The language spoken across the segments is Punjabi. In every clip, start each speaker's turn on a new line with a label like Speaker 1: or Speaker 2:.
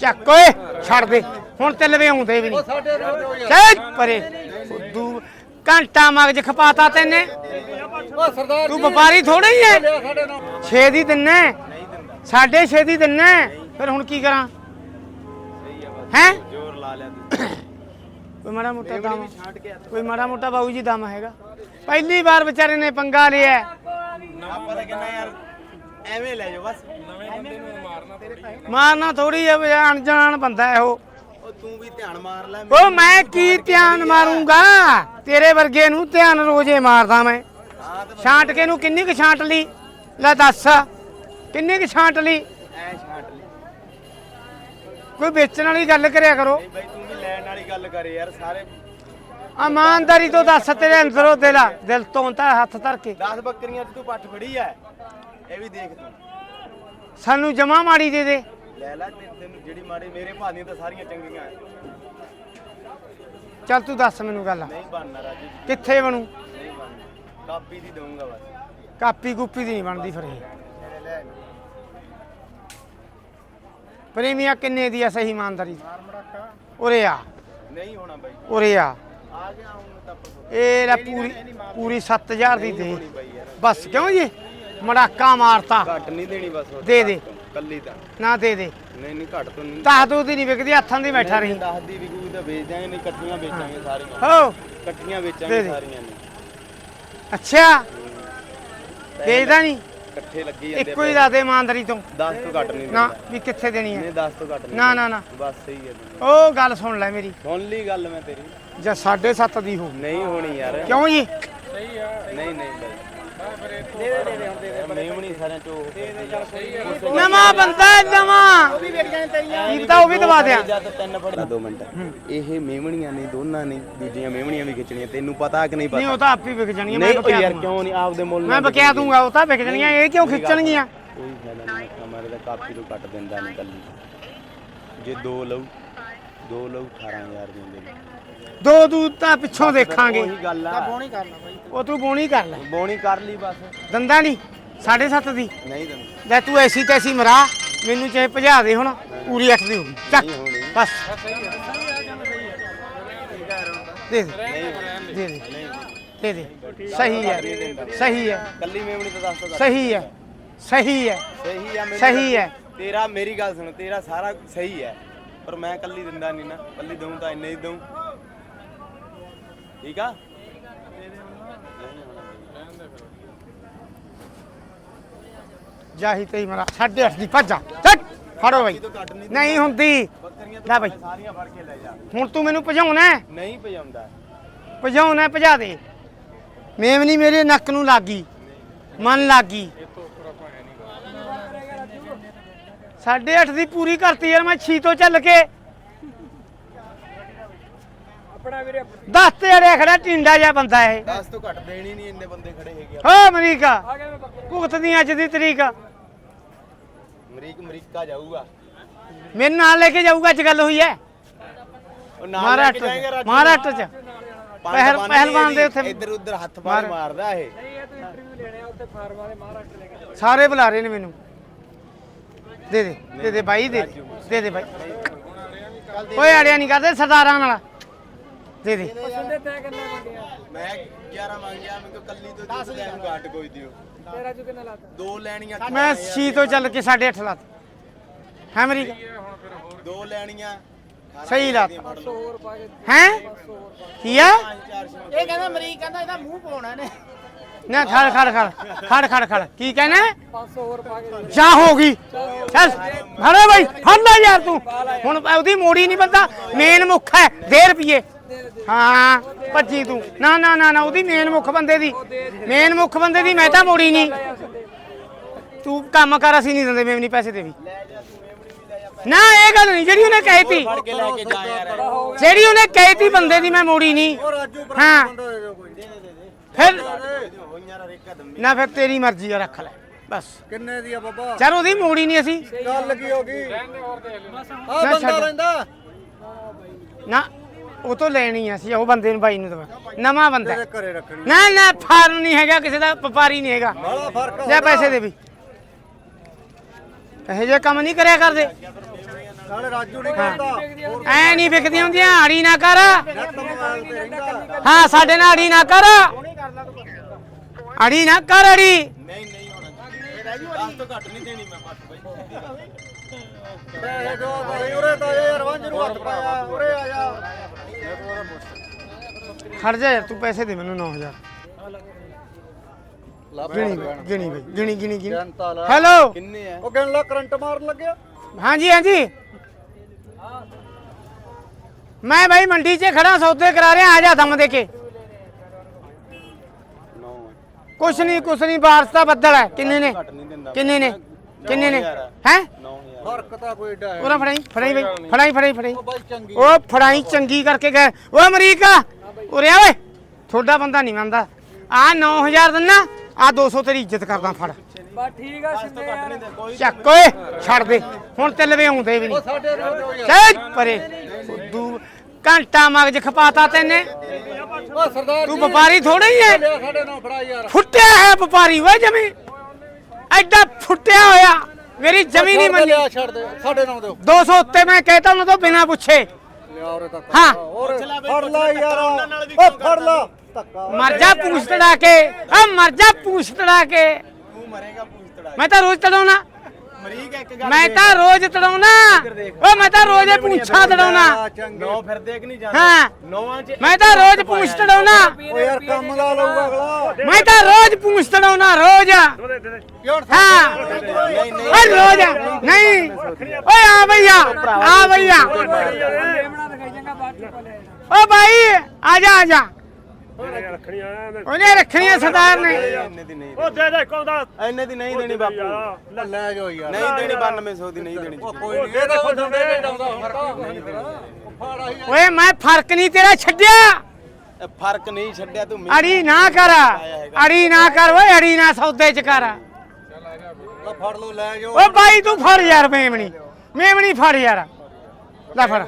Speaker 1: ਚੱਕ ਓਏ ਛੱਡ ਦੇ। ਹੁਣ ਤੇ ਲਵੇ ਆਉਂਦੇ ਵੀ ਨਹੀਂ। ਚੱਲ ਪਰੇ। ਫੁੱਦੂ ਘੰਟਾ ਮਗਜ ਖਪਾਤਾ ਤੈਨੇ। ਤੂੰ ਵਪਾਰੀ ਥੋੜਾ ਹੀ ਐ। 6 ਦੀ ਦਿੰਨਾ ਸਾਢੇ 6 ਦੀ ਦਿੰਨਾ ਫਿਰ ਹੁਣ ਕੀ ਕਰਾਂ? ਹੈ?
Speaker 2: ਜ਼ੋਰ ਲਾ ਲਿਆ ਤੂੰ
Speaker 1: ਕੋਈ ਮਾੜਾ ਮੋਟਾ ਦਮ ਕੋਈ ਮਾੜਾ ਮੋਟਾ ਬਾਊ ਜੀ ਦਮ ਹੈਗਾ। ਪਹਿਲੀ ਵਾਰ ਵਿਚਾਰੇ ਨੇ ਪੰਗਾ ਲਿਆ।
Speaker 2: ਆਪਾਂ ਤਾਂ ਕਹਿੰਦਾ ਯਾਰ ਐਵੇਂ ਲੈ ਜਾਓ ਬਸ। ਮਾਰਨਾ
Speaker 1: ਥੋੜੀ ਹੈ ਅਣਜਾਣ ਬੰਦਾ ਹੈ ਉਹ
Speaker 2: ਉਹ ਤੂੰ ਵੀ ਧਿਆਨ ਮਾਰ ਲੈ
Speaker 1: ਉਹ ਮੈਂ ਕੀ ਧਿਆਨ ਮਾਰੂੰਗਾ? ਤੇਰੇ ਵਰਗੇ ਨੂੰ ਧਿਆਨ ਰੋਜ਼ੇ ਮਾਰਦਾ ਮੈਂ। ਛਾਂਟ ਕੇ ਨੂੰ ਕਿੰਨੀ ਕੁ ਛਾਂਟ ਲਈ? ਲੈ ਦੱਸ ਕਿੰਨੀ ਕੁ ਛਾਂਟ ਲਈ?
Speaker 2: ਐ ਛਾਂਟ ਲਈ।
Speaker 1: ਕੋਈ ਵੇਚਣ ਵਾਲੀ ਗੱਲ ਕਰਿਆ ਕਰੋ।
Speaker 2: ਨਹੀਂ ਬਾਈ ਤੂੰ ਵੀ ਲੈਣ ਵਾਲੀ ਗੱਲ ਕਰ ਯਾਰ ਸਾਰੇ
Speaker 1: ਇਮਾਨਦਾਰੀ ਤੋਂ ਦੱਸ ਤੇਰੇ ਅੰਦਰੋਂ ਦਿਲ ਆ। ਦਿਲ ਤੋਂ ਤਾਂ ਹੱਥ ਧਰ ਕੇ।
Speaker 2: 10 ਬੱਕਰੀਆਂ ਚ ਤੂੰ ਪੱਠ ਫੜੀ ਐ। ਇਹ ਵੀ ਦੇਖ ਤੂੰ।
Speaker 1: ਸਾਨੂੰ ਜਮਾ ਮਾੜੀ ਦੇ ਦੇ।
Speaker 2: ਲੈ ਲੈ ਤੇ ਤੈਨੂੰ ਜਿਹੜੀ ਮਾੜੀ ਮੇਰੇ ਭਾਅ ਦੀਆਂ ਤਾਂ ਸਾਰੀਆਂ ਚੰਗੀਆਂ ਐ।
Speaker 1: ਚੱਲ ਤੂੰ ਦੱਸ ਮੈਨੂੰ ਗੱਲ।
Speaker 2: ਨਹੀਂ ਬਣਨਾ ਰਾਜੂ।
Speaker 1: ਕਿੱਥੇ ਬਣੂ?
Speaker 2: ਨਹੀਂ ਬਣਨਾ। ਕਾਪੀ ਦੀ ਦਊਂਗਾ ਬਸ।
Speaker 1: ਕਾਪੀ ਕੂਪੀ ਦੀ ਨਹੀਂ ਬਣਦੀ ਫਿਰ ਇਹ। ਪ੍ਰੇਮੀਆ ਕਿੰਨੇ ਦੀ ਆ ਸਹੀ ਇਮਾਨਦਾਰੀ? ਉਰੇ ਆ।
Speaker 2: ਨਹੀਂ ਹੋਣਾ ਬਾਈ।
Speaker 1: ਉਰੇ ਆ।
Speaker 2: ਆ ਗਿਆ ਹੁਣ ਤਾਂ ਆਪਾਂ।
Speaker 1: ਇਹ ਲੈ ਪੂਰੀ ਪੂਰੀ 7000 ਦੀ ਦੇ। ਬਸ ਕਿਉਂ ਜੀ? ਮੜਾਕਾ ਮਾਰਤਾ।
Speaker 2: ਘੱਟ ਨਹੀਂ ਦੇਣੀ ਬਸ
Speaker 1: ਦੇ ਦੇ।
Speaker 2: ਕੱਲੀ ਤਾਂ।
Speaker 1: ਨਾ ਦੇ ਦੇ।
Speaker 2: ਨਹੀਂ ਨਹੀਂ ਘੱਟ ਤੋਂ ਨਹੀਂ।
Speaker 1: ਤਾਹ ਤੂੰ ਦੀ ਨਹੀਂ ਵਿਕਦੀ ਹੱਥਾਂ ਦੀ ਬੈਠਾ ਰਹੀ।
Speaker 2: ਦਸ ਦੀ ਵੀ ਕੋਈ ਤਾਂ ਵੇਚ ਦਿਆਂਗੇ ਨਹੀਂ ਇਕੱਠੀਆਂ ਵੇਚਾਂਗੇ ਸਾਰੀਆਂ।
Speaker 1: ਹੋ।
Speaker 2: ਇਕੱਠੀਆਂ
Speaker 1: ਦੇ
Speaker 2: ਵੇਚਾਂਗੇ
Speaker 1: ਦੇ।
Speaker 2: ਸਾਰੀਆਂ ਨੇ।
Speaker 1: ਅੱਛਾ। ਵੇਚਦਾ ਨਹੀਂ।
Speaker 2: ਇਕੱਠੇ ਲੱਗੀ ਜਾਂਦੇ
Speaker 1: ਇੱਕੋ ਹੀ ਦੱਸ ਦੇ ਇਮਾਨਦਾਰੀ ਤੋਂ।
Speaker 2: 10 ਤੋਂ ਘੱਟ ਨਹੀਂ
Speaker 1: ਨਾ
Speaker 2: ਦਿੰਦਾ।
Speaker 1: ਵੀ ਕਿੱਥੇ ਦੇਣੀ ਹੈ?
Speaker 2: ਨਹੀਂ 10 ਤੋਂ ਘੱਟ ਨਹੀਂ
Speaker 1: ਨਾ ਨਾ ਨਾ।
Speaker 2: ਬਸ ਸਹੀ ਹੈ ਤੇਰੀ।
Speaker 1: ਉਹ ਗੱਲ ਸੁਣ ਲੈ ਮੇਰੀ।
Speaker 2: ਸੁਣ ਲਈ ਗੱਲ ਮੈਂ ਤੇਰੀ।
Speaker 1: ਜਾਂ 7.5 ਦੀ ਹੋ।
Speaker 2: ਨਹੀਂ ਹੋਣੀ ਯਾਰ।
Speaker 1: ਕਿਉਂ ਜੀ?
Speaker 2: ਨਹੀਂ ਨਹੀਂ ਬਾਈ ਮੇਮਣੀ ਸਾਰਿਆਂ ਚੋਂ ਦੇ ਦੇ
Speaker 1: ਨਵਾਂ ਬੰਦਾ ਹੈ, ਨਵਾਂ ਕੀਤਾ ਉਹ ਵੀ ਦਵਾ ਦਿਆਂ
Speaker 2: ਜਦ ਤਿੰਨ ਫੜ 2 ਮਿੰਟ ਇਹ ਮੇਮਣੀਆਂ ਨੇ ਦੋਨਾਂ ਨੇ ਦੂਜੀਆਂ ਮੇਮਣੀਆਂ ਵੀ ਖਿੱਚਣੀਆਂ ਤੈਨੂੰ ਪਤਾ ਕਿ ਨਹੀਂ
Speaker 1: ਨਹੀਂ
Speaker 2: ਪਤਾ
Speaker 1: ਉਹ ਤਾਂ ਆਪੇ ਵਿਕ ਜਾਣੀਆਂ ਮੈਂ
Speaker 2: ਨਹੀਂ ਉਹ
Speaker 1: ਬਕਿਆ
Speaker 2: ਯਾਰ
Speaker 1: ਦੂੰਗਾ
Speaker 2: ਕਿਉਂ ਨਹੀਂ ਆਪਦੇ ਮੁੱਲ
Speaker 1: ਮੈਂ ਬਕਿਆ ਦੂੰਗਾ ਉਹ ਤਾਂ ਵਿਕ ਜਾਣੀਆਂ ਇਹ ਕਿਉਂ ਖਿੱਚਣਗੀਆਂ
Speaker 2: ਕੋਈ ਫਾਇਦਾ ਨਹੀਂ ਕਮਰੇ ਦਾ ਕਾਪੀ ਤੋਂ ਕੱਟ ਦਿੰਦਾ ਨਹੀਂ ਕੱਲੀ ਜੇ ਦੋ ਲਊ ਦੋ ਲਊ 18000 ਦਿੰਦੇ ਨੇ।
Speaker 1: ਦੋ ਦੂ ਤਾਂ ਪਿੱਛੋਂ ਦੇਖਾਂਗੇ।
Speaker 2: ਉਹੀ ਗੱਲ ਆ।
Speaker 1: ਉਹ ਤੂੰ ਬੋਣੀ ਕਰ ਲੈ।
Speaker 2: ਬੋਣੀ ਕਰ ਲਈ ਬਸ।
Speaker 1: ਦੰਦਾ ਨਹੀਂ 7.5 ਦੀ।
Speaker 2: ਨਹੀਂ ਦਿੰਦੇ।
Speaker 1: ਲੈ ਤੂੰ ਐਸੀ ਤੈਸੀ ਮਰਾ ਮੈਨੂੰ ਚਾਹੇ ਭਜਾ ਦੇ ਹੁਣ ਪੂਰੀ 8 ਦੀ ਹੋ ਗਈ ਚੱਕ
Speaker 2: ਨਹੀਂ ਹੋਣੀ।
Speaker 1: ਬਸ। ਦੇ ਦੇ।
Speaker 2: ਨਹੀਂ
Speaker 1: ਦੇ ਦੇ। ਦੇ ਦੇ। ਸਹੀ ਹੈ ਸਹੀ ਹੈ
Speaker 2: ਕੱਲੀ ਮੇਮਣੀ ਤਾਂ ਦੱਸ ਤੋਂ
Speaker 1: ਸਹੀ ਹੈ ਸਹੀ ਹੈ
Speaker 2: ਸਹੀ ਆ ਮੇਰੀ
Speaker 1: ਸਹੀ ਹੈ
Speaker 2: ਤੇਰਾ ਮੇਰੀ ਗੱਲ ਸੁਣ ਤੇਰਾ ਸਾਰਾ ਸਹੀ ਹੈ ਪਰ ਮੈਂ ਕੱਲੀ ਦਿੰਦਾ ਨਹੀਂ ਨਾ ਕੱਲੀ ਦਊਂ ਤਾਂ ਇੰਨੇ ਹੀ ਦਊਂ। ਠੀਕ ਆ?
Speaker 1: ਜਾਹੀ ਤੇ ਮਰਾ 8.5 ਦੀ ਭੱਜ ਚੱਕ ਫੜੋ ਬਈ।
Speaker 2: ਨਹੀਂ
Speaker 1: ਹੁੰਦੀ।
Speaker 2: ਬੱਕਰੀਆਂ
Speaker 1: ਲੈ ਬਈ।
Speaker 2: ਸਾਰੀਆਂ ਫੜ ਕੇ ਲੈ ਜਾ।
Speaker 1: ਹੁਣ ਤੂੰ ਮੈਨੂੰ ਭਜਾਉਣਾ ਹੈ?
Speaker 2: ਨਹੀਂ ਭਜਾਉਂਦਾ।
Speaker 1: ਭਜਾਉਣਾ ਹੈ, ਭਜਾ ਦੇ। ਮੇਮਨੀ ਮੇਰੇ ਨੱਕ ਨੂੰ ਲੱਗੀ। ਮਨ ਲੱਗੀ। ਸਾਢੇ ਅੱਠ ਦੀ ਪੂਰੀ ਕਰਤੀ ਯਾਰ ਮੈਂ ਛੀ ਤੋਂ ਚੱਲ ਕੇ।
Speaker 3: ਆਪਣਾ ਵੀਰੇ
Speaker 1: ਦਸ ਤੇ ਅੜਿਆ ਖੜਾ ਟਿੰਡਾ ਜਿਹਾ ਬੰਦਾ ਇਹ।
Speaker 2: 10 ਤੋਂ ਘੱਟ ਦੇਣੀ ਨਹੀਂ ਇੰਨੇ ਬੰਦੇ ਖੜੇ ਹੈਗੇ ਆ।
Speaker 1: ਹੋ ਅਮਰੀਕਾ।
Speaker 3: ਆ ਗਿਆ ਮੈਂ ਬੱਕਰਾ
Speaker 1: ਭੁਗਤ ਦੀ ਅੱਜ ਦੀ ਤਰੀਕ
Speaker 2: ਅਮਰੀਕ ਅਮਰੀਕਾ ਜਾਊਗਾ।
Speaker 1: ਮੇਰੇ ਨਾਲ ਲੈ ਕੇ ਜਾਊਗਾ ਅੱਜ ਗੱਲ ਹੋਈ ਹੈ
Speaker 2: ਉਹ ਨਾਲ ਲੈ ਕੇ ਜਾਏਗਾ
Speaker 1: ਮਹਾਰਾਸ਼ਟਰ। ਮਹਾਰਾਸ਼ਟਰ ਚ। ਪਹਿਲ- ਪਹਿਲਵਾਨ ਦੇ ਉੱਥੇ-
Speaker 2: ਇੱਧਰ ਉੱਧਰ ਹੱਥ ਬਾਹਰ ਮਾਰਦਾ ਇਹ।
Speaker 3: ਨਹੀਂ ਇਹ ਤੂੰ ਇੰਟਰਵਿਊ ਲੈਣੇ ਆ ਉੱਤੇ ਫਾਰਮਾਂ ਦੇ ਮਹਾਰਾਸ਼ਟਰ ਲੈ ਕੇ
Speaker 1: ਸਾਰੇ ਬੁਲਾ ਰਹੇ ਨੇ ਮੈਨੂੰ। ਦੇ ਦੇ ਦੇ ਦੇ ਬਾਈ ਦੇ ਦੇ। ਦੇ ਦੇ ਬਾਈ। ਓਏ ਅੜਿਆ ਨਹੀਂ ਕਰਦੇ ਸਰਦਾਰਾਂ ਨਾਲ। ਦੇ ਦੇ।
Speaker 3: ਪਸੰਦੇ ਤੈਂ ਕਿੰਨੇ ਮੰਗਿਆ
Speaker 2: ਮੈਂ 11 ਮੰਗਿਆ ਮੈਂ ਕਿਹਾ ਕੱਲੀ ਤੋਂ 10 ਲੈਣ ਘੱਟ ਕੋਈ ਦਿਓ।
Speaker 3: ਤੇਰਾ ਜੂ ਕਿੰਨਾ ਲਾਤਾ?
Speaker 2: ਦੋ ਲੈਣੀਆਂ
Speaker 1: ਮੈਂ ਛੀ ਤੋਂ ਚੱਲ ਕੇ 8.5 ਲਾਤ। ਹੈ ਅਮਰੀਕਾ
Speaker 2: ਦੋ ਲੈਣੀਆਂ
Speaker 1: ਸਹੀ ਲਾਤ।
Speaker 3: 100 ਹੋਰ ਪਾ ਕੇ
Speaker 1: ਹੈ?
Speaker 3: 100 ਹੋਰ ਪਾ
Speaker 1: ਕੀ। ਆ?
Speaker 2: ਇਹ ਕਹਿੰਦਾ ਅਮਰੀਕ ਕਹਿੰਦਾ ਇਹਦਾ ਮੂੰਹ ਪਾਉਣਾ ਨੇ
Speaker 1: ਨਾ ਖੜ ਖੜ ਖੜ ਖੜ ਖੜ ਖੜ। ਕੀ ਕਹਿਣਾ?
Speaker 3: 500 ਹੋਰ ਪਾ ਕੇ।
Speaker 1: ਜਾ ਹੋ ਗਈ। ਚੱਲ ਫੜੇ ਬਾਈ ਫੜ ਲੈ ਯਾਰ ਤੂੰ। ਹੁਣ ਉਹਦੀ ਮੋੜੀ ਨਹੀਂ ਬੰਦਾ ਮੇਨ ਮੁੱਖ ਹੈ ਦੇ ਰੁਪਏ ਹਾਂ ਭੱਜੀ ਤੂੰ। ਨਾ ਨਾ ਨਾ ਨਾ ਉਹਦੀ ਮੇਨ ਮੁੱਖ ਬੰਦੇ ਦੀ। ਮੇਨ ਮੁੱਖ ਬੰਦੇ ਦੀ ਮੈਂ ਤਾਂ ਮੋੜੀ ਨਹੀਂ। ਤੂੰ ਕੰਮ ਕਰ ਅਸੀਂ ਨਹੀਂ ਦਿੰਦੇ ਮੇਵਨੀ ਪੈਸੇ ਦੇ ਵੀ। ਨਾ ਇਹ ਗੱਲ ਨਹੀਂ ਜਿਹੜੀ ਉਹਨੇ ਕਹੀ ਤੀ ਜਿਹੜੀ ਉਹਨੇ ਕਹੀ ਤੀ ਬੰਦੇ ਦੀ ਮੈਂ ਮੋੜੀ ਨਹੀਂ। ਹਾਂ। ਫਿਰ
Speaker 2: ਹੋਈਆਂ ਰੇਕਾ ਦੰਮੀ
Speaker 1: ਨਾ ਫਿਰ ਤੇਰੀ ਮਰਜ਼ੀ ਆ ਰੱਖ ਲੈ। ਬਸ।
Speaker 3: ਕਿੰਨੇ ਦੀ ਆ ਬਾਬਾ?
Speaker 1: ਚਲ ਉਹਦੀ ਮੋੜੀ ਨਹੀਂ ਅਸੀਂ।
Speaker 3: ਗੱਲ ਕੀ ਹੋ ਗਈ? ਆ
Speaker 1: ਨਾ
Speaker 3: ਬੰਦਾ। ਰਹਿੰਦਾ?
Speaker 1: ਨਾ ਉਹ ਤੋਂ ਲੈਣੀ ਆ ਸੀ ਉਹ ਬੰਦੇ ਨੂੰ ਬਾਈ ਨੂੰ ਦਵਾ। ਨਵਾਂ ਬੰਦਾ। ਹੈ।
Speaker 3: ਘਰੇ ਰੱਖਣੀ।
Speaker 1: ਨਾ ਨਾ ਫਾਰਮ ਨਹੀਂ ਹੈਗਾ ਕਿਸੇ ਦਾ ਵਪਾਰੀ ਨਹੀਂ ਹੈਗਾ।
Speaker 3: ਬੜਾ ਫ਼ਰਕ
Speaker 1: ਲੈ ਪੈਸੇ ਦੇ ਵੀ। ਇਹੋ ਜਿਹੇ ਕੰਮ ਨਹੀਂ ਕਰਿਆ ਕਰਦੇ।
Speaker 3: ਨਾਲੇ ਰਾਜੂ ਨਹੀਂ ਕਰਦਾ। ਹੋਰ
Speaker 1: ਐ ਨਹੀਂ ਵਿਕਦੀਆਂ ਹੁੰਦੀਆਂ ਆੜੀ ਨਾ ਕਰ। ਹਾਂ ਸਾਡੇ ਨਾਲ ਆੜੀ ਨਾ ਕਰ। ਆੜੀ ਨਾ ਕਰ ਆੜੀ
Speaker 2: ਨਹੀਂ ਨਹੀਂ ਹੋਣਾ 10 ਤੋਂ ਘੱਟ ਨਹੀਂ ਦੇਣੀ ਮੈਂ ਬਸ ਬਾਈ
Speaker 3: ਪੈਸੇ ਦੋ ਭਾਈ ਉਰੇ ਤਾਂ ਯਾਰ ਵੰਜ ਨੂੰ ਹੱਥ ਪਾਇਆ ਉਰੇ ਆ ਜਾ
Speaker 1: ਖੜ ਜਾ ਯਾਰ ਤੂੰ ਪੈਸੇ ਦੇ ਮੈਨੂੰ 9000 ਗਿਣੀ ਗਿਣੀ ਬਈ ਗਿਣੀ ਗਿਣੀ ਹੈਲੋ
Speaker 2: ਕਿੰਨੇ ਆ
Speaker 3: ਉਹ ਗਿਣ ਲਾ ਕਰੰਟ ਮਾਰਨ ਲੱਗਿਆ।
Speaker 1: ਹਾਂਜੀ ਹਾਂਜੀ। ਮੈਂ ਭਾਈ ਮੰਡੀ 'ਚ ਖੜਾ ਸੌਦੇ ਕਰਾ ਰਿਹਾ ਆ ਜਾ ਦਮ ਦੇ ਕੇ। ਕੁਛ ਨਹੀਂ ਕੁਛ ਨਹੀਂ ਬਾਰਿਸ਼ ਦਾ ਬੱਦਲ ਹੈ। ਕਿੰਨੇ ਨੇ? ਕਿੰਨੇ ਨੇ? ਕਿੰਨੇ ਨੇ? ਹੈ?
Speaker 2: 9000
Speaker 3: ਫ਼ਰਕ ਤਾਂ ਕੋਈ ਏਡਾ ਹੈ
Speaker 1: ਉਹਰਾ ਫੜਾਈ ਫੜਾਈ ਬਈ ਫੜਾਈ ਫੜਾਈ ਫੜਾਈ।
Speaker 3: ਉਹ ਬਾਈ ਚੰਗੀ
Speaker 1: ਉਹ ਫੜਾਈ ਚੰਗੀ ਕਰਕੇ ਗਏ। ਓ ਅਮਰੀਕਾ ਉਰੇ ਆ ਓਏ। ਤੁਹਾਡਾ ਬੰਦਾ ਨਹੀਂ ਮੰਨਦਾ। ਆ 9000 ਦਿੰਨਾ ਆ 200 ਤੇਰੀ ਇੱਜ਼ਤ ਕਰਦਾ ਫੜ।
Speaker 3: ਬਸ ਠੀਕ ਆ ਸਿੰਦੇ ਯਾਰ।
Speaker 1: ਚੱਕ ਓਏ ਛੱਡ ਦੇ। ਹੁਣ ਤੇ ਲਵੇ ਆਉਂਦੇ ਵੀ ਨਹੀਂ। ਚੱਲ ਪਰੇ। ਘੰਟਾ ਮਗਜ ਖਪਾਤਾ ਤੈਨੇ।
Speaker 3: ਸਰਦਾਰ
Speaker 1: ਤੂੰ ਵਪਾਰੀ ਥੋੜਾ ਹੀ ਹੈ
Speaker 3: ਲਿਆ ਸਾਡੇ ਨਾਲ ਫੜਾ ਯਾਰ।
Speaker 1: ਫੁੱਟਿਆ ਹੈ ਵਪਾਰੀ ਓਏ ਜਮੀ। ਐਡਾ ਫੁੱਟਿਆ ਹੋਇਆ। ਮੇਰੀ ਜਮੀ ਨਹੀਂ ਮੰਨੀ।
Speaker 3: ਲਿਆ ਛੱਡ ਦੇ ਸਾਡੇ ਨਾਲ ਦਿਓ।
Speaker 1: 200 ਉੱਤੇ ਮੈਂ ਕਹਿਤਾ ਉਹਨਾਂ ਤੋਂ ਬਿਨਾ ਪੁੱਛੇ।
Speaker 3: ਲਿਆ ਉਰੇ ਤੱਕ
Speaker 1: ਹਾਂ।
Speaker 3: ਹੋਰ ਫੜ ਲੈ ਯਾਰ। ਉਹ ਫੜ ਲਾ। ਧੱਕਾ।
Speaker 1: ਮਰ ਜਾ ਪੂਛ ਤੜਾ ਕੇ। ਆ ਮਰ ਜਾ ਪੂਛ ਤੜਾ ਕੇ।
Speaker 2: ਤੂੰ ਮਰੇਗਾ ਪੂਛਤੜਾ
Speaker 1: ਮੈਂ ਤਾਂ ਰੋਜ਼ ਤੜਾਉਣਾ।
Speaker 2: ਮਰੀਕ ਇੱਕ ਗੱਲ
Speaker 1: ਮੈਂ ਤਾਂ ਰੋਜ਼ ਤੜਾਉਣਾ ਓ ਮੈਂ ਤਾਂ ਰੋਜ਼ ਪੂਛਾਂ ਤੜਾਉਣਾ
Speaker 2: ਨੌ ਫਿਰਦੇ ਕਿ ਨਹੀਂ ਜਾਂਦੇ?
Speaker 1: ਹਾਂ।
Speaker 2: ਨੌਵਾਂ ਚ
Speaker 1: ਮੈਂ ਤਾਂ ਰੋਜ਼ ਪੂਛ ਤੜਾਉਣਾ
Speaker 3: ਉਹ ਯਾਰ ਕੰਮ ਦਾ ਲਊਗਾ ਅਗਲਾ।
Speaker 1: ਮੈਂ ਤਾਂ ਰੋਜ਼ ਪੂਛ ਤੜਾਉਣਾ ਰੋਜ਼। ਹਾਂ।
Speaker 2: ਨਹੀਂ ਨਹੀਂ।
Speaker 1: ਓ ਰੋਜ਼। ਨਹੀਂ। ਓਏ ਆ ਭਈਆ ਆ ਭਈਆ। ਓ ਭਾਈ ਆ ਜਾ ਆ ਜਾ। ਉਹਨੇ ਰੱਖਣੀਆਂ ਸਰਦਾਰ ਨੇ।
Speaker 2: ਇੰਨੇ ਦੀ ਨਹੀਂ
Speaker 4: ਉਹ ਦੇ ਦੇ ਕੋਦਾ
Speaker 2: ਇੰਨੇ ਦੀ ਨਹੀਂ ਦੇਣੀ ਬਾਪੂ।
Speaker 3: ਲੈ ਜਾਓ ਯਾਰ।
Speaker 2: ਨਹੀਂ ਦੇਣੀ 9200 ਦੀ ਨਹੀਂ ਦੇਣੀ।
Speaker 3: ਕੋਈ ਨਹੀਂ। ਇਹ ਤਾਂ ਖੁਦ ਦੇ
Speaker 1: ਓਏ ਮੈਂ ਫ਼ਰਕ ਨਹੀਂ ਤੇਰਾ ਛੱਡਿਆ।
Speaker 2: ਫ਼ਰਕ ਨਹੀਂ ਛੱਡਿਆ ਤੂੰ
Speaker 1: ਅੜੀ ਨਾ ਕਰ। ਅੜੀ ਨਾ ਕਰ ਓਏ ਅੜੀ ਨਾ ਸੌਦੇ ਚ ਕਰ।
Speaker 3: ਲੈ ਫੜ ਲਓ ਲੈ ਜਾਓ।
Speaker 1: ਓ ਬਾਈ ਤੂੰ ਫੜ ਯਾਰ ਮੇਮਣੀ। ਮੇਮਣੀ ਫੜ ਯਾਰ। ਲੈ ਫੜ।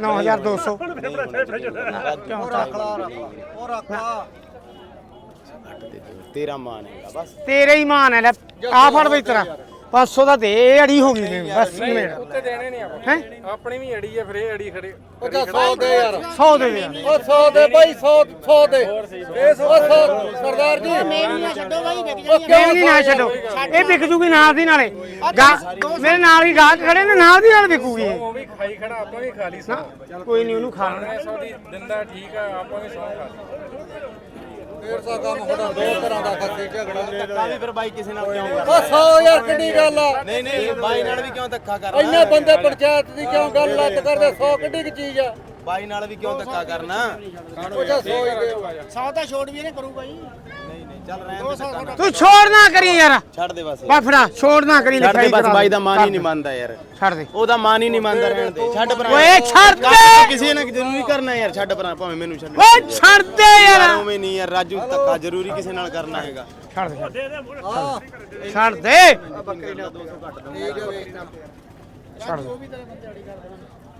Speaker 1: 9200
Speaker 3: ਉਹ ਰੱਖ ਲਾ ਰੱਖ ਲਾ। ਉਹ ਰੱਖ ਲਾ।
Speaker 2: ਤੇਰਾ ਮਾਨ ਹੈਗਾ ਬਸ।
Speaker 1: ਤੇਰੇ ਹੀ ਮਾਨ ਹੈ ਲੈ। ਆ ਫੜ ਬਈ ਤੇਰਾ। 500 ਦਾ ਦੇ ਇਹ ਅੜੀ ਹੋ ਗਈ ਮੇਰੀ, ਬਸ ਮੇਰਾ।
Speaker 4: ਉੱਤੇ ਦੇਣੇ ਨਹੀਂ ਆਪਾਂ।
Speaker 1: ਹੈ?
Speaker 4: ਆਪਣੀ ਵੀ ਅੜੀ ਹੈ ਫਿਰ ਇਹ ਅੜੀ ਖੜੇ।
Speaker 3: ਉਹ ਜਾ 100 ਦੇ ਯਾਰ।
Speaker 1: 100 ਦੇ ਦੇ ਯਾਰ।
Speaker 3: ਉਹ 100 ਦੇ ਬਾਈ 100 100 ਦੇ। ਇਹ 100 ਸਰਦਾਰ ਜੀ।
Speaker 1: ਮੇਮਣੀ ਨਾ ਛੱਡੋ ਇਹ ਵਿਕ ਜੂਗੀ ਨਾਲ ਦੀ ਨਾਲੇ। ਗਾ- ਮੇਰੇ ਨਾਲ ਹੀ ਗਾਹਕ ਖੜੇ ਨੇ ਨਾਲ ਦੀ ਨਾਲ ਵਿਕੂਗੀ।
Speaker 4: ਉਹ ਵੀ ਖਾਈ ਖੜਾ ਆਪਾਂ ਵੀ ਖਾ ਲਈ ਸੌ।
Speaker 1: ਕੋਈ ਨਹੀਂ ਉਹਨੂੰ ਖਾ ਲੈਣਾ
Speaker 4: ਸੌ ਦੀ ਦਿੰਦਾ ਠੀਕ ਆ ਆਪਾਂ ਵੀ ਸੌ ਖਾ ਲਈ।
Speaker 3: ਫੇਰ ਤਾਂ ਕੰਮ ਹੋਣਾ ਦੋ ਤਰ੍ਹਾਂ ਦਾ ਖੱਤੇ ਝਗੜਾ।
Speaker 2: ਧੱਕਾ ਵੀ ਫਿਰ ਬਾਈ ਕਿਸੇ ਨਾਲ ਕਿਉਂ ਕਰ
Speaker 3: ਉਹ 100 ਯਾਰ ਕਿੱਡੀ ਗੱਲ ਆ।
Speaker 2: ਨਹੀਂ ਨਹੀਂ ਬਾਈ ਨਾਲ ਵੀ ਕਿਉਂ ਧੱਕਾ ਕਰਨਾ?
Speaker 3: ਇੰਨੇ ਬੰਦੇ ਪੰਚਾਇਤ ਦੀ ਕਿਉਂ ਗੱਲ ਲੱਤ ਕਰਦੇ? 100 ਕਿੱਡੀ ਕੁ ਚੀਜ਼ ਆ।
Speaker 2: ਬਾਈ ਨਾਲ ਵੀ ਕਿਉਂ ਧੱਕਾ ਕਰਨਾ?
Speaker 3: ਉਹ ਜਾ 100 ਹੀ ਦੇ।
Speaker 2: ਨਹੀਂ ਨਹੀਂ ਚੱਲ ਰਹਿਣ ਦੇ ਧੱਕਾ ਨਾ।
Speaker 1: ਤੂੰ ਛੋੜ ਨਾ ਕਰੀ ਯਾਰ।
Speaker 2: ਛੱਡ ਦੇ ਬਸ।
Speaker 1: ਬਾ ਫੜਾ ਛੋੜ ਨਾ ਕਰੀ
Speaker 2: ਛੱਡ ਦੇ
Speaker 1: ਲਿਖਾਈ
Speaker 2: ਬਸ
Speaker 1: ਕਰਾ
Speaker 2: ਬਾਈ
Speaker 1: ਦੇ।
Speaker 2: ਦਾ ਮਾਨ ਹੀ ਨਹੀਂ ਮੰਨਦਾ ਯਾਰ।
Speaker 1: ਛੱਡ ਦੇ।
Speaker 2: ਉਹਦਾ ਮਾਨ ਹੀ ਨਹੀਂ ਮੰਨਦਾ ਰਹਿਣ ਦੇ। ਛੱਡ ਪਰਾਂ
Speaker 1: ਓਏ ਛੱਡ
Speaker 2: ਕੰਮ
Speaker 1: ਦੇ।
Speaker 2: ਕਿਸੇ ਨੇ ਜ਼ਰੂਰੀ ਕਰਨਾ ਯਾਰ ਛੱਡ ਪਰਾਂ ਭਾਵੇਂ ਮੈਨੂੰ ਛੱਡ
Speaker 1: ਓਏ ਛੱਡ ਦੇ
Speaker 2: ਯਾਰ
Speaker 1: ਯਾਰ।
Speaker 2: ਉਵੇਂ ਨਹੀਂ ਯਾਰ ਰਾਜੂ ਧੱਕਾ ਜ਼ਰੂਰੀ ਕਿਸੇ ਨਾਲ ਕਰਨਾ ਹੈਗਾ।
Speaker 1: ਛੱਡ ਦੇ
Speaker 3: ਹਾਂ
Speaker 1: ਛੱਡ ਦੇ।
Speaker 3: ਠੀਕ ਹੈ ਵੇਚ
Speaker 1: ਛੱਡ ਦੇ।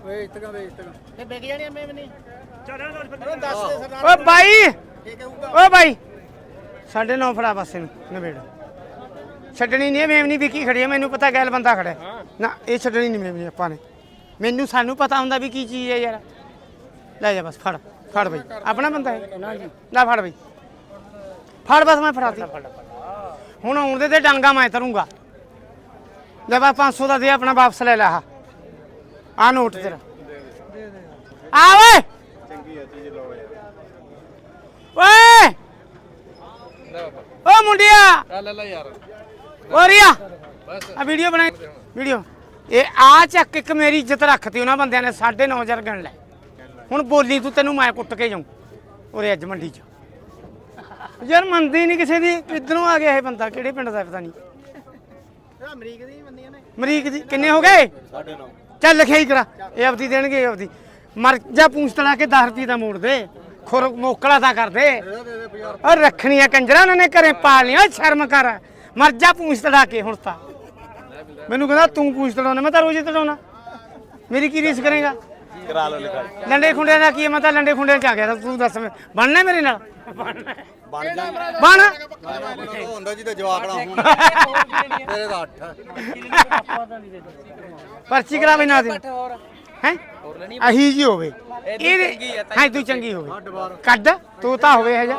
Speaker 3: ਵੇਚ ਤਗਾ ਵੇਚ ਤਗਾ
Speaker 1: ਓ ਬਾਈ। ਓ ਬਾਈ। ਸਾਡੇ ਨੌ ਫੜਾ ਪਾਸੇ ਨੂੰ ਨਵੇੜ ਛੱਡਣੀ ਨਹੀਂ ਮੇਮਨੀ ਵਿਕੀ ਖੜੀ ਹੈ ਮੈਨੂੰ ਪਤਾ ਗੈਲ ਬੰਦਾ ਖੜਾ ਹੈ। ਨਾ ਇਹ ਛੱਡਣੀ ਨਹੀਂ ਮੇਮਨੀ ਆਪਾਂ ਨੇ। ਮੈਨੂੰ ਸਾਨੂੰ ਪਤਾ ਹੁੰਦਾ ਵੀ ਕੀ ਚੀਜ਼ ਹੈ ਯਾਰ। ਲੈ ਜਾ ਬਸ ਫੜ ਫੜ ਬਈ। ਆਪਣਾ ਬੰਦਾ ਹੈ। ਨਾ ਜੀ। ਲੈ ਫੜ ਬਈ। ਫੜ ਬਸ ਮੈਂ ਫੜਾਤੀ। ਹੁਣ ਆਉਣ ਦੇ ਤੇ ਡਾਂਗਾ ਮੈਂ ਤਰੂੰਗਾ। ਲੈ ਬਸ 500 ਦਾ ਦੇ ਆਪਣਾ ਵਾਪਸ ਲੈ ਲੈ ਆ। ਆ ਨੋਟ ਤੇਰਾ। ਆ ਓਏ! ਓਏ! ਓ ਮੁੰਡਿਆ।
Speaker 4: ਲੈ ਲੈ ਯਾਰ।
Speaker 1: ਓ ਰਿਆ। ਆ ਵੀਡੀਓ ਬਣਾ ਵੀਡੀਓ। ਇਹ ਆ ਚੱਕ ਇੱਕ ਮੇਰੀ ਇੱਜ਼ਤ ਰੱਖਤੀ ਉਹਨਾਂ ਬੰਦਿਆਂ ਨੇ 9.5 ਗਣ ਲੈ। ਹੁਣ ਬੋਲੀ ਤੂੰ ਤੈਨੂੰ ਮੈਂ ਕੁੱਟ ਕੇ ਜਾਉਂ ਉਰੇ ਅੱਜ ਮੰਡੀ 'ਚ। ਯਾਰ ਮੰਨਦੀ ਨਹੀਂ ਕਿਸੇ ਦੀ ਕਿੱਧਰੋਂ ਆ ਗਿਆ ਇਹ ਬੰਦਾ ਕਿਹੜੇ ਪਿੰਡ ਦਾ ਪਤਾ ਨਹੀਂ ਅਮਰੀਕ ਦੀ ਬੰਦੀਆਂ ਨੇ। ਅਮਰੀਕ ਦੀ ਕਿੰਨੇ ਹੋ ਗਏ?
Speaker 2: ਸਾਡੇ ਨਾਲ
Speaker 1: ਚੱਲ ਲਿਖਿਆ ਕਰਾ ਇਹ ਆਪਦੀ ਦੇਣਗੇ ਇਹ ਆਪਦੀ। ਮਰ ਜਾ ਪੂੰਛ ਤੜਾ ਕੇ 10 ਰੁਪਏ ਦਾ ਮੋੜ ਦੇ। ਖੁਰ ਮੋਕਲਾ ਤਾਂ ਕਰ ਦੇ ਔਰ ਰੱਖਣੀਆਂ ਕੰਜਰਾਂ ਉਹਨਾਂ ਨੇ ਘਰੇ ਪਾ ਲਿਆ ਸ਼ਰਮ ਕਰ ਮਰ ਜਾ ਪੂੰਛ ਤੜਾ ਕੇ ਹੁਣ ਤਾਂ ਮੈਨੂੰ ਕਹਿੰਦਾ ਤੂੰ ਪੂੰਛ ਤੜਾਉਣਾ ਮੈਂ ਤਾਂ ਰੋਜ਼ ਤੜਾਉਣਾ ਮੇਰੀ ਕੀ ਰੀਸ ਕਰੇਗਾ
Speaker 2: ਕਰਾ ਲਓ ਲਿਖਾਈ
Speaker 1: ਲੰਡੇ ਖੁੰਡਿਆਂ ਦਾ ਕੀ ਹੈ? ਮੈਂ ਤਾਂ ਲੰਡੇ ਖੁੰਡਿਆਂ ਚ ਆ ਗਿਆ ਤਾਂ ਦੱਸ ਬਣਨਾ ਮੇਰੇ ਨਾਲ
Speaker 2: ਬਣ
Speaker 3: ਹੁੰਦਾ ਜੀ ਤੇ ਜਵਾਬ ਨਾ ਹੁਣ ਤੇਰੇ ਦਾ 8
Speaker 1: ਪਰਚੀ ਕਰਾ ਬਿਨਾ ਦੇ ਹੈ? ਅਹੀ ਜੀ ਹੋਵੇ।
Speaker 2: ਤਾਂ
Speaker 1: ਹਾਂ ਤੂੰ ਚੰਗੀ ਹੋਵੇ। ਕੱਢ ਤੂੰ ਤਾਂ ਹੋਵੇ ਹਜਾ